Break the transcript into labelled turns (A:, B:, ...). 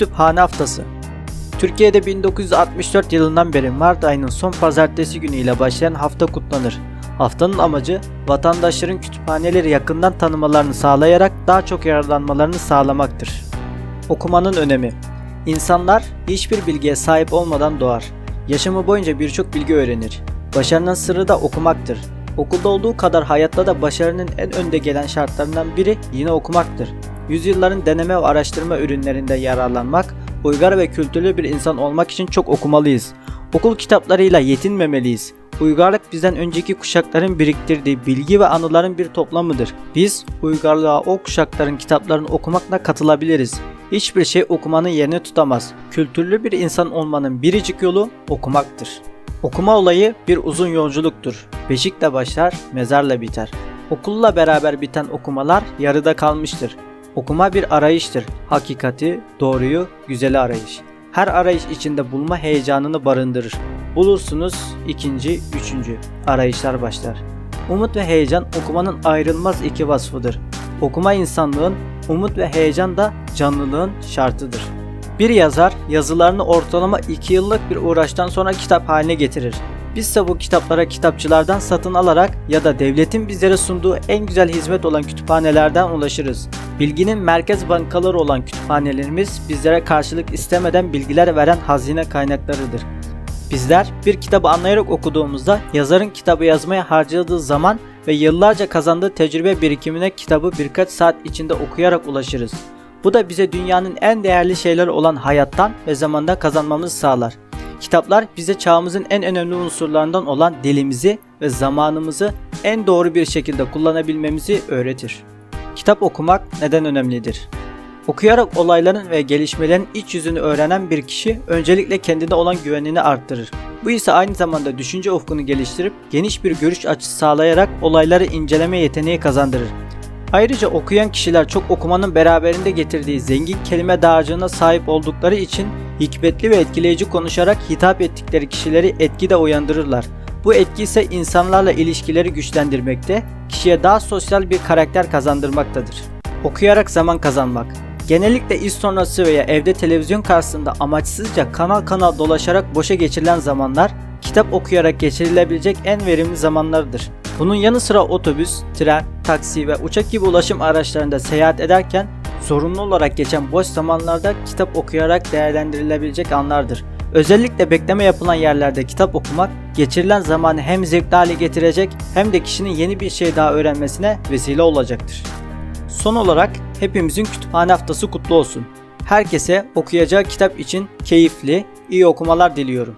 A: Kütüphane Haftası Türkiye'de 1964 yılından beri Mart ayının son pazartesi günü ile başlayan hafta kutlanır. Haftanın amacı vatandaşların kütüphaneleri yakından tanımalarını sağlayarak daha çok yararlanmalarını sağlamaktır. Okumanın önemi İnsanlar hiçbir bilgiye sahip olmadan doğar. Yaşamı boyunca birçok bilgi öğrenir. Başarının sırrı da okumaktır. Okulda olduğu kadar hayatta da başarının en önde gelen şartlarından biri yine okumaktır. Yüzyılların deneme ve araştırma ürünlerinde yararlanmak, uygar ve kültürlü bir insan olmak için çok okumalıyız. Okul kitaplarıyla yetinmemeliyiz. Uygarlık bizden önceki kuşakların biriktirdiği bilgi ve anıların bir toplamıdır. Biz uygarlığa o kuşakların kitaplarını okumakla katılabiliriz. Hiçbir şey okumanın yerini tutamaz. Kültürlü bir insan olmanın biricik yolu okumaktır. Okuma olayı bir uzun yolculuktur. Beşikle başlar, mezarla biter. Okulla beraber biten okumalar yarıda kalmıştır. Okuma bir arayıştır. Hakikati, doğruyu, güzeli arayış. Her arayış içinde bulma heyecanını barındırır. Bulursunuz ikinci, üçüncü arayışlar başlar. Umut ve heyecan okumanın ayrılmaz iki vasfıdır. Okuma insanlığın, umut ve heyecan da canlılığın şartıdır. Bir yazar yazılarını ortalama 2 yıllık bir uğraştan sonra kitap haline getirir. Bizse bu kitaplara kitapçılardan satın alarak ya da devletin bizlere sunduğu en güzel hizmet olan kütüphanelerden ulaşırız. Bilginin merkez bankaları olan kütüphanelerimiz bizlere karşılık istemeden bilgiler veren hazine kaynaklarıdır. Bizler bir kitabı anlayarak okuduğumuzda yazarın kitabı yazmaya harcadığı zaman ve yıllarca kazandığı tecrübe birikimine kitabı birkaç saat içinde okuyarak ulaşırız. Bu da bize dünyanın en değerli şeyleri olan hayattan ve zamandan kazanmamızı sağlar. Kitaplar bize çağımızın en önemli unsurlarından olan dilimizi ve zamanımızı en doğru bir şekilde kullanabilmemizi öğretir. Kitap okumak neden önemlidir? Okuyarak olayların ve gelişmelerin iç yüzünü öğrenen bir kişi öncelikle kendine olan güvenini arttırır. Bu ise aynı zamanda düşünce ufkunu geliştirip geniş bir görüş açısı sağlayarak olayları inceleme yeteneği kazandırır. Ayrıca okuyan kişiler çok okumanın beraberinde getirdiği zengin kelime dağarcığına sahip oldukları için hikmetli ve etkileyici konuşarak hitap ettikleri kişileri etkide uyandırırlar. Bu etki ise insanlarla ilişkileri güçlendirmekte, kişiye daha sosyal bir karakter kazandırmaktadır. Okuyarak zaman kazanmak Genellikle iş sonrası veya evde televizyon karşısında amaçsızca kanal kanal dolaşarak boşa geçirilen zamanlar kitap okuyarak geçirilebilecek en verimli zamanlardır. Bunun yanı sıra otobüs, tren, taksi ve uçak gibi ulaşım araçlarında seyahat ederken zorunlu olarak geçen boş zamanlarda kitap okuyarak değerlendirilebilecek anlardır. Özellikle bekleme yapılan yerlerde kitap okumak geçirilen zamanı hem zevkli hale getirecek hem de kişinin yeni bir şey daha öğrenmesine vesile olacaktır. Son olarak hepimizin kütüphane haftası kutlu olsun. Herkese okuyacağı kitap için keyifli, iyi okumalar diliyorum.